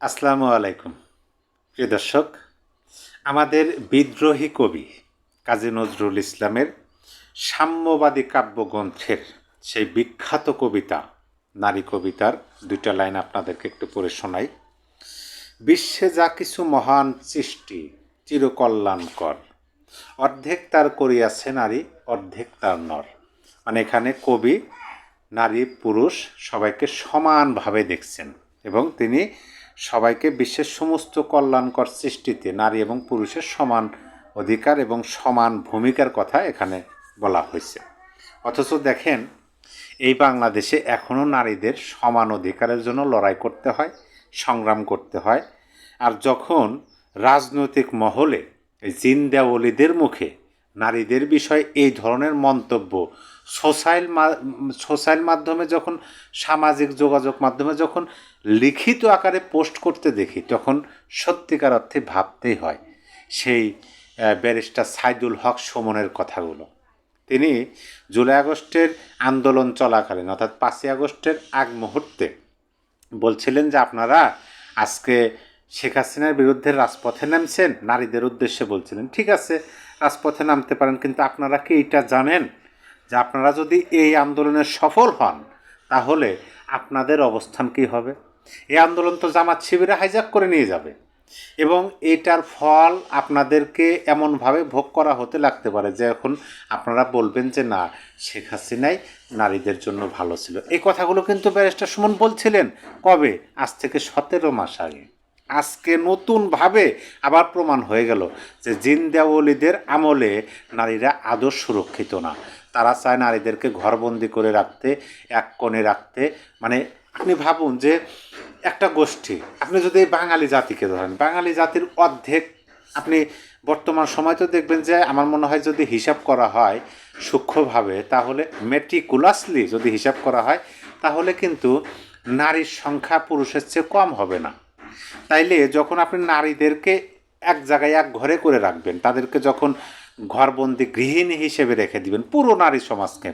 আসসালামু আলাইকুম। প্রিয় দর্শক, আমাদের বিদ্রোহী কবি কাজী নজরুল ইসলামের সাম্যবাদী কাব্যগ্রন্থের সেই বিখ্যাত কবিতা, নারী কবিতার দুইটা লাইন আপনাদেরকে একটু পড়ে শোনাই। বিশ্বে যা কিছু মহান সৃষ্টি, চিরকল্যাণকর। অর্ধেক তার করিয়াছে নারী, অর্ধেক তার নর। মানে এখানে কবি, নারী, পুরুষ সবাইকে সমানভাবে দেখছেন এবং তিনি সবাইকে বিশ্বের সমস্ত কল্যাণকর সৃষ্টিতে নারী এবং পুরুষের সমান অধিকার এবং সমান ভূমিকার কথা এখানে বলা হয়েছে। অথচ দেখেন, এই বাংলাদেশে এখনও নারীদের সমান অধিকারের জন্য লড়াই করতে হয়, সংগ্রাম করতে হয়, আর যখন রাজনৈতিক মহলে এই জিন্দা মুখে নারীদের বিষয়ে এই ধরনের মন্তব্য সোশ্যাল সোশ্যাল মাধ্যমে যখন সামাজিক যোগাযোগ মাধ্যমে যখন লিখিত আকারে পোস্ট করতে দেখি, তখন সত্যিকার অর্থে ভাবতেই হয় সেই ব্যারিস্টার সাইদুল হক সুমনের কথাগুলো। তিনি জুলাই আগস্টের আন্দোলন চলাকালীন, অর্থাৎ পাঁচই আগস্টের আগ মুহূর্তে বলছিলেন যে আপনারা আজকে শেখ হাসিনার বিরুদ্ধে রাজপথে নামছেন, নারীদের উদ্দেশ্যে বলছিলেন। ঠিক আছে, রাজপথে নামতে পারেন, কিন্তু আপনারা কি এটা জানেন যে আপনারা যদি এই আন্দোলনে সফল হন, তাহলে আপনাদের অবস্থান কী হবে? এই আন্দোলন তো জামাত শিবিরে হাইজাক করে নিয়ে যাবে। এবং এটার ফল আপনাদেরকে এমনভাবে ভোগ করা হতে লাগতে পারে যে এখন আপনারা বলবেন যে না, শেখ হাসিনাই নারীদের জন্য ভালো ছিল। এই কথাগুলো কিন্তু ব্যারিস্টার সুমন বলছিলেন কবে? আজ থেকে সতেরো মাস আগে। আজকে নতুনভাবে আবার প্রমাণ হয়ে গেল যে জিন্দাওলিদের আমলে নারীরা আদৌ সুরক্ষিত না। তারা চায় নারীদেরকে ঘরবন্দি করে রাখতে, এক কোণে রাখতে মানে আপনি ভাবুন যে একটা গোষ্ঠী, আপনি যদি বাঙালি জাতিকে ধরেন, বাঙালি জাতির অর্ধেক আপনি বর্তমান সময় তো দেখবেন যে আমার মনে হয় যদি হিসাব করা হয় সূক্ষ্মভাবে, তাহলে মেট্রিকুলাসলি যদি হিসাব করা হয়, তাহলে কিন্তু নারীর সংখ্যা পুরুষের চেয়ে কম হবে না। তাইলে যখন আপনি নারীদেরকে এক জায়গায় এক ঘরে করে রাখবেন, তাদেরকে যখন ঘরবন্দি গৃহিণী হিসেবে রেখে দিবেন পুরো নারী সমাজকে।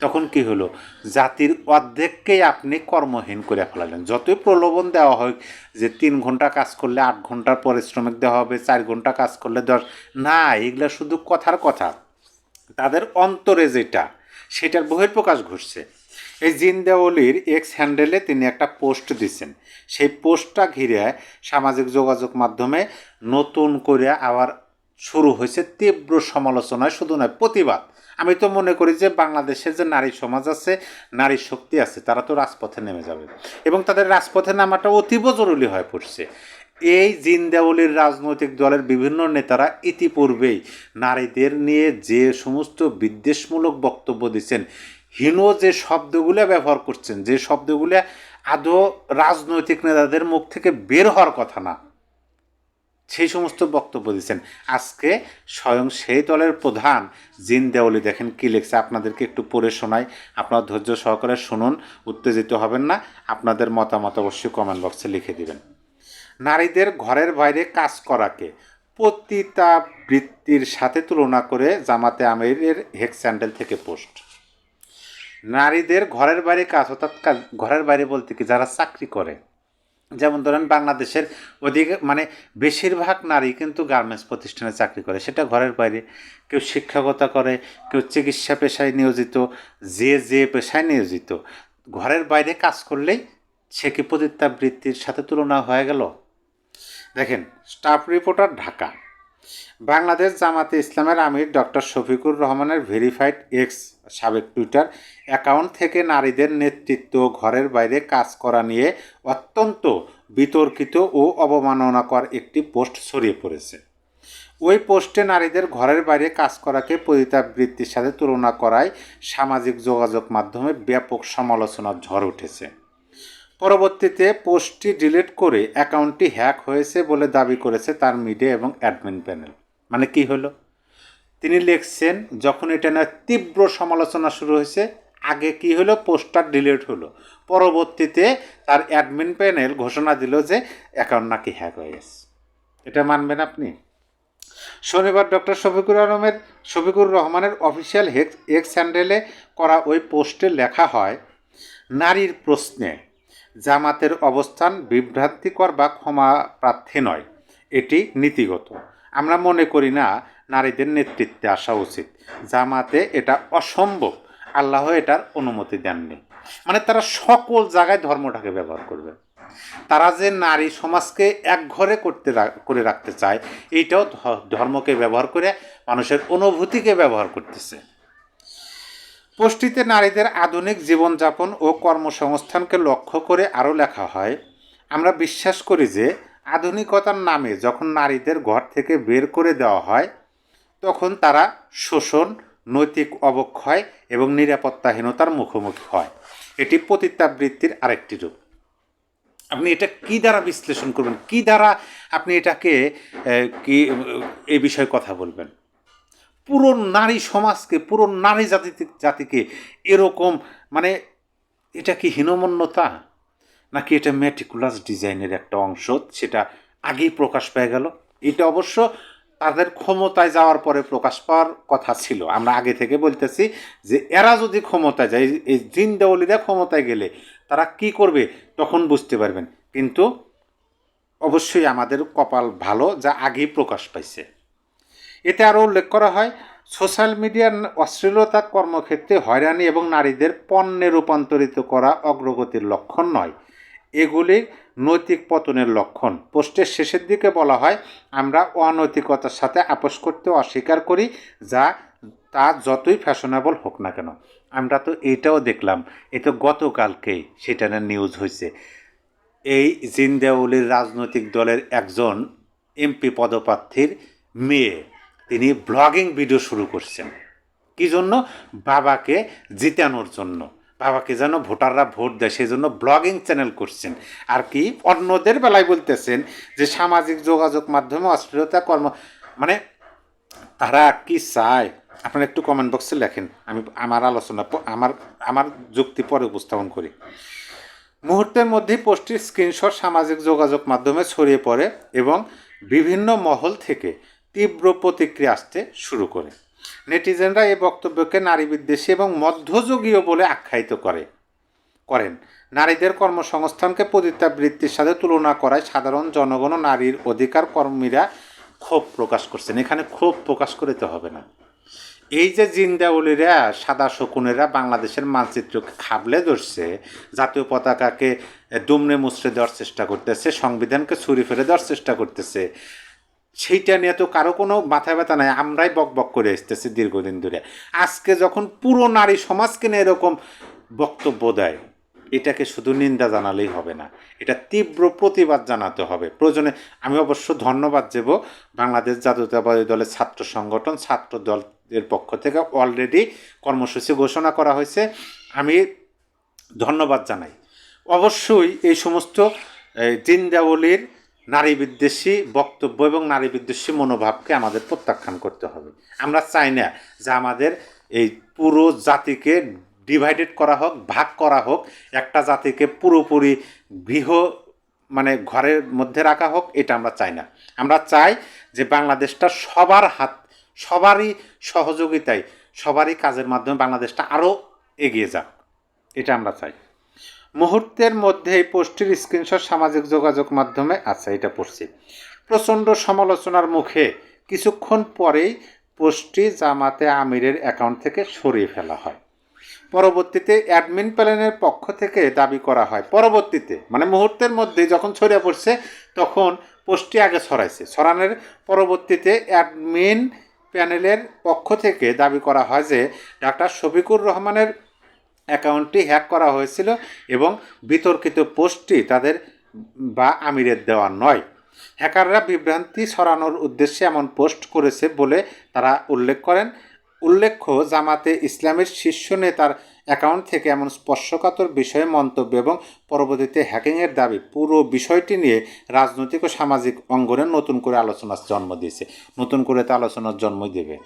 তখন কি হলো? জাতির অর্ধেককেই আপনি কর্মহীন করে ফেলালেন। যতই প্রলোভন দেওয়া হয় যে তিন ঘণ্টা কাজ করলে আট ঘণ্টার পরিশ্রমিক দেওয়া হবে, চার ঘণ্টা কাজ করলে দশ, না, এগুলো শুধু কথার কথা। তাদের অন্তরে যেটা, সেটার বহির্প্রকাশ ঘটছে। এই জিন্দাওলির এক্স হ্যান্ডেলে তিনি একটা পোস্ট দিচ্ছেন সেই পোস্টটা ঘিরে সামাজিক যোগাযোগ মাধ্যমে নতুন করে আবার শুরু হয়েছে তীব্র সমালোচনায়, শুধু নয়, প্রতিবাদ। আমি তো মনে করি যে বাংলাদেশের যে নারী সমাজ আছে, নারী শক্তি আছে, তারা তো রাজপথে নেমে যাবে। এবং তাদের রাজপথে নামাটা অতীব জরুরি হয়ে পড়ছে। এই জিন্দাউলির রাজনৈতিক দলের বিভিন্ন নেতারা ইতিপূর্বেই নারীদের নিয়ে যে সমস্ত বিদ্বেষমূলক বক্তব্য দিচ্ছেন, হীন যে শব্দগুলো ব্যবহার করছেন, যে শব্দগুলো আদৌ রাজনৈতিক নেতাদের মুখ থেকে বের হওয়ার কথা না সেই সমস্ত বক্তব্য দিচ্ছেন। আজকে স্বয়ং সেই দলের প্রধান জিন দেওয়ালি দেখেন কী লেখছে, আপনাদেরকে একটু পড়ে শোনাই। আপনারা ধৈর্য সহকারে শুনুন, উত্তেজিত হবেন না। আপনাদের মতামত অবশ্যই কমেন্ট বক্সে লিখে দিবেন। নারীদের ঘরের বাইরে কাজ করাকে পতিতাবৃত্তির সাথে তুলনা করে জামাতে আমিরের হেক স্যান্ডেল থেকে পোস্ট। নারীদের ঘরের বাইরে কাজ অর্থাৎ ঘরের বাইরে বলতে কি যারা চাকরি করে। যেমন ধরেন বাংলাদেশের অধিক মানে বেশিরভাগ নারী কিন্তু গার্মেন্টস প্রতিষ্ঠানে চাকরি করে। সেটা ঘরের বাইরে। কেউ শিক্ষকতা করে, কেউ চিকিৎসা পেশায় নিয়োজিত, যে যে পেশায় নিয়োজিত। ঘরের বাইরে কাজ করলেই সে কি পতিতাবৃত্তির সাথে তুলনা হয়ে গেল? দেখেন স্টাফ রিপোর্টার ঢাকা। বাংলাদেশ জামাতে ইসলামের আমির ডক্টর শফিকুর রহমানের ভেরিফাইড এক্স সাবেক টুইটার অ্যাকাউন্ট থেকে নারীদের নেতৃত্ব ঘরের বাইরে কাজ করা নিয়ে অত্যন্ত বিতর্কিত ও অবমাননাকর একটি পোস্ট ছড়িয়ে পড়েছে। ওই পোস্টে নারীদের ঘরের বাইরে কাজ করাকে পরিতাবৃত্তির সাথে তুলনা করায় সামাজিক যোগাযোগ মাধ্যমে ব্যাপক সমালোচনার ঝড় উঠেছে। পরবর্তীতে পোস্টটি ডিলিট করে অ্যাকাউন্টটি হ্যাক হয়েছে বলে দাবি করেছে তার মিডিয়া এবং অ্যাডমিন প্যানেল। মানে কি হলো? তিনি লিখছেন, যখন এটা না তীব্র সমালোচনা শুরু হয়েছে, আগে কি হলো? পোস্টার ডিলিট হলো। পরবর্তীতে তার অ্যাডমিন প্যানেল ঘোষণা দিল যে অ্যাকাউন্ট নাকি হ্যাক হয়ে গেছে। এটা মানবেন আপনি? শনিবার ডক্টর শফিকুর আলমের, শফিকুর রহমানের অফিসিয়াল এক্স হ্যান্ডেলে করা ওই পোস্টে লেখা হয়, নারীর প্রশ্নে জামাতের অবস্থান বিভ্রান্তিকর বা ক্ষমা প্রার্থী নয়, এটি নীতিগত। আমরা মনে করি না, নারীদের নেতৃত্বে আসা উচিত। জামাতে এটা অসম্ভব। আল্লাহ এটার অনুমতি দেননি। মানে তারা সকল জায়গায় ধর্মটাকে ব্যবহার করবে। তারা যে নারী সমাজকে এক ঘরে করতে করে রাখতে চায়, এইটাও ধর্মকে ব্যবহার করে মানুষের অনুভূতিকে ব্যবহার করতেছে। পোস্টটিতে নারীদের আধুনিক জীবনযাপন ও কর্মসংস্থানকে লক্ষ্য করে আরও লেখা হয়, আমরা বিশ্বাস করি যে আধুনিকতার নামে যখন নারীদের ঘর থেকে বের করে দেওয়া হয়, তখন তারা শোষণ, নৈতিক অবক্ষয় এবং নিরাপত্তাহীনতার মুখোমুখি হয়। এটি পতিতাবৃত্তির আরেকটি রূপ। আপনি এটা কি দ্বারা বিশ্লেষণ করবেন? কি দ্বারা আপনি এটাকে কি এই বিষয়ে কথা বলবেন? পুরো নারী সমাজকে, পুরো নারী জাতি জাতিকে এরকম মানে এটা কি হীনমন্যতা? নাকি এটা মেটিকুলাস ডিজাইনের একটা অংশ? সেটা আগেই প্রকাশ পেয়ে গেল। এটা অবশ্য তাদের ক্ষমতায় যাওয়ার পরে প্রকাশ পাওয়ার কথা ছিল। আমরা আগে থেকে বলতেছি যে এরা যদি ক্ষমতায় যায়, এই- এই জিন্দাউলিরা ক্ষমতায় গেলে তারা কি করবে তখন বুঝতে পারবেন। কিন্তু অবশ্যই আমাদের কপাল ভালো যা আগেই প্রকাশ পাইছে। এতে আরও উল্লেখ করা হয়, সোশ্যাল মিডিয়ার অশ্লীলতা কর্মক্ষেত্রে হয়রানি এবং নারীদের পণ্যে রূপান্তরিত করা অগ্রগতির লক্ষণ নয়। এগুলি নৈতিক পতনের লক্ষণ। পোস্টের শেষের দিকে বলা হয়, আমরা অনৈতিকতার সাথে আপোষ করতে অস্বীকার করি, যা, তা যতই ফ্যাশনেবল হোক না কেন। আমরা তো এইটাও দেখলাম, এ তো গতকালকেই সেটা না নিউজ হয়েছে এই জিন্দাউলির রাজনৈতিক দলের একজন এমপি পদপ্রার্থীর মেয়ে তিনি ব্লগিং ভিডিও শুরু করছেন। কি জন্য? বাবাকে জিতানোর জন্য। বাবাকে যেন ভোটাররা ভোট দেয়, সেই জন্য ব্লগিং চ্যানেল করছেন। আর কি? অন্যদের বেলায় বলতেছেন যে সামাজিক যোগাযোগ মাধ্যমে অশ্লীলতা কর্ম মানে তারা কি চায়? আপনারা একটু কমেন্ট বক্সে লেখেন। আমি আমার আলোচনা আমার আমার যুক্তি পরে উপস্থাপন করি। মুহূর্তের মধ্যেই পোস্টটির স্ক্রিনশট সামাজিক যোগাযোগ মাধ্যমে ছড়িয়ে পড়ে এবং বিভিন্ন মহল থেকে তীব্র প্রতিক্রিয়া আসতে শুরু করে। নেটিজেনরা এই বক্তব্যকে নারী বিদ্বেষী এবং মধ্যযুগীয় বলে আখ্যায়িত করে, করেন। নারীদের কর্মসংস্থানকে পতিতাবৃত্তির সাথে তুলনা করায় সাধারণ জনগণ নারীর অধিকার কর্মীরা ক্ষোভ প্রকাশ করছেন। এখানে ক্ষোভ প্রকাশ করতে হবে না। এই যে জিন্দাউলিরা, সাদা শকুনেরা বাংলাদেশের মানচিত্রকে খাবলে ধরছে, জাতীয় পতাকাকে দুমনে মুচড়ে দেওয়ার চেষ্টা করতেছে, সংবিধানকে ছুরি ফেলে দেওয়ার চেষ্টা করতেছে সেইটা নিয়ে তো কারও কোনো মাথা ব্যথা নাই, আমরাই বক বক করে আসতেছি দীর্ঘদিন ধরে। আজকে যখন পুরো নারী সমাজকে নিয়ে এরকম বক্তব্য দেয়, এটাকে শুধু নিন্দা জানালেই হবে না, এটা তীব্র প্রতিবাদ জানাতে হবে। প্রয়োজনে আমি অবশ্য ধন্যবাদ দেব বাংলাদেশ জাতীয়তাবাদী দলের ছাত্র সংগঠন, ছাত্র দলের পক্ষ থেকে অলরেডি কর্মসূচি ঘোষণা করা হয়েছে। আমি ধন্যবাদ জানাই। অবশ্যই এই সমস্ত জিন্দাবলির নারী বিদ্বেষী বক্তব্য এবং নারী বিদ্বেষী মনোভাবকে আমাদের প্রত্যাখ্যান করতে হবে। আমরা চাই না যে আমাদের এই পুরো জাতিকে ডিভাইডেড করা হোক, ভাগ করা হোক, একটা জাতিকে পুরোপুরি গৃহ মানে ঘরের মধ্যে রাখা হোক, এটা আমরা চাই না। আমরা চাই যে বাংলাদেশটা সবার হাত, সবারই সহযোগিতায়, সবারই কাজের মাধ্যমে বাংলাদেশটা আরও এগিয়ে যাক। এটা আমরা চাই। মুহূর্তের মধ্যে এই পোস্টটির স্ক্রিনশট সামাজিক যোগাযোগ মাধ্যমে আছে, এটা পড়ছি। প্রচণ্ড সমালোচনার মুখে কিছুক্ষণ পরেই পোস্টটি জামাতে আমিরের অ্যাকাউন্ট থেকে সরিয়ে ফেলা হয়। পরবর্তীতে অ্যাডমিন প্ল্যানের পক্ষ থেকে দাবি করা হয়। পরবর্তীতে মানে মুহূর্তের মধ্যে যখন ছড়িয়ে পড়ছে, তখন পোস্টটি আগে ছড়াইছে। ছড়ানোর পরবর্তীতে অ্যাডমিন প্যানেলের পক্ষ থেকে দাবি করা হয় যে, ডাক্তার শফিকুর রহমানের অ্যাকাউন্টটি হ্যাক করা হয়েছিল এবং বিতর্কিত পোস্টটি তাদের বা আমিরের দেওয়া নয়। হ্যাকাররা বিভ্রান্তি ছড়ানোর উদ্দেশ্যে এমন পোস্ট করেছে বলে তারা উল্লেখ করেন। উল্লেখ্য, জামাতে ইসলামের শীর্ষ নেতার অ্যাকাউন্ট থেকে এমন স্পর্শকাতর বিষয়ে মন্তব্য এবং পরবর্তীতে হ্যাকিংয়ের দাবি পুরো বিষয়টি নিয়ে রাজনৈতিক ও সামাজিক অঙ্গনে নতুন করে আলোচনার জন্ম দিয়েছে। নতুন করে তো আলোচনার জন্মই দেবে।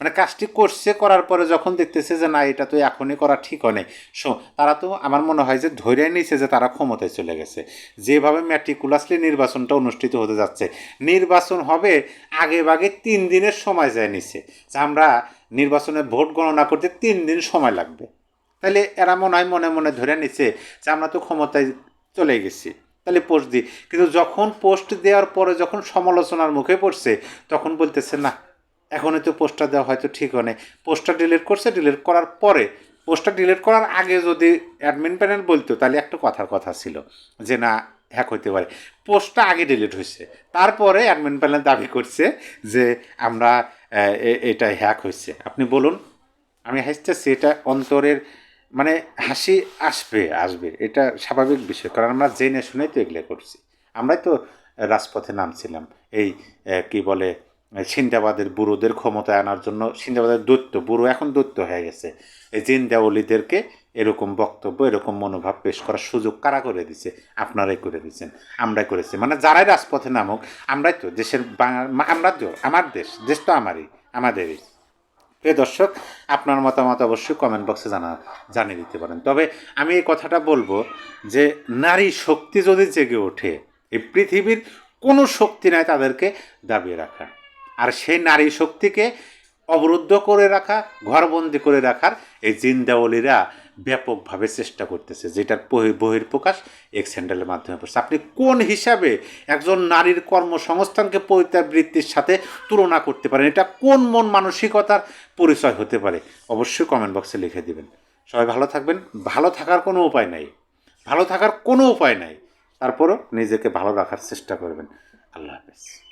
মানে কাজটি করছে, করার পরে যখন দেখতেছে যে না, এটা তো এখনই করা ঠিক হয় নাই। শো তারা তো আমার মনে হয় যে ধরে নিয়েছে যে তারা ক্ষমতায় চলে গেছে। যেভাবে ম্যাট্রিকুলাসলি নির্বাচনটা অনুষ্ঠিত হতে যাচ্ছে। নির্বাচন হবে আগে ভাগে তিন দিনের সময় যায় নিছে যে আমরা নির্বাচনে ভোট গণনা করতে তিন দিন সময় লাগবে। তাহলে এরা মনে হয় মনে মনে ধরে নিচ্ছে যে আমরা তো ক্ষমতায় চলে গেছি। তাহলে পোস্ট দিই। কিন্তু যখন পোস্ট দেওয়ার পরে যখন সমালোচনার মুখে পড়ছে, তখন বলতেছে না এখনই তো পোস্টটা দেওয়া হয়তো ঠিক হয় নাই পোস্টটা ডিলিট করছে ডিলিট করার পরে পোস্টটা ডিলিট করার আগে যদি অ্যাডমিন প্যানেল বলতো, তাহলে একটা কথার কথা ছিল যে, না হ্যাক হইতে পারে। পোস্টটা আগে ডিলিট হয়েছে তারপরে অ্যাডমিন প্যানেল দাবি করছে যে, আমরা এটা হ্যাক হয়েছে আপনি বলুন, আমি হাসতেছি, এটা অন্তরের মানে হাসি আসবে আসবে। এটা স্বাভাবিক বিষয়, কারণ আমরা জেনে শুনেই তো এগুলো করছি। আমরাই তো রাজপথে নামছিলাম। এই কি বলে সিন্দাবাদের বুড়োদের ক্ষমতায় আনার জন্য সিন্দাবাদের দৈত্য, বুড়ো এখন দৈত্য হয়ে গেছে। এই জিন্দাওলিদেরকে এরকম বক্তব্য, এরকম মনোভাব পেশ করার সুযোগ কারা করে দিছে? আপনারাই করে দিচ্ছেন আমরাই করেছি। মানে যারাই রাজপথে নামুক, আমরাই তো দেশের আমরা তো, আমার দেশ দেশ তো আমারই, আমাদেরই। প্রিয় দর্শক, আপনার মতামত অবশ্যই কমেন্ট বক্সে জানা, জানিয়ে দিতে পারেন। তবে আমি এই কথাটা বলব যে, নারী শক্তি যদি জেগে ওঠে, এই পৃথিবীর কোনো শক্তি নাই তাদেরকে দাবিয়ে রাখা। আর সেই নারী শক্তিকে অবরুদ্ধ করে রাখা, ঘরবন্দি করে রাখার এই জিন্দাওলিরা ব্যাপকভাবে চেষ্টা করতেছে, যেটার বহি- বহির্প্রকাশ এক স্যান্ডেলের মাধ্যমে পড়ছে। আপনি কোন হিসাবে একজন নারীর কর্মসংস্থানকে পরিত্যাবৃত্তির সাথে তুলনা করতে পারেন? এটা কোন মন মানসিকতার পরিচয় হতে পারে? অবশ্যই কমেন্ট বক্সে লিখে দিবেন। সবাই ভালো থাকবেন। ভালো থাকার কোনো উপায় নাই। ভালো থাকার কোনো উপায় নাই। তারপরও নিজেকে ভালো রাখার চেষ্টা করবেন। আল্লাহ হাফেজ।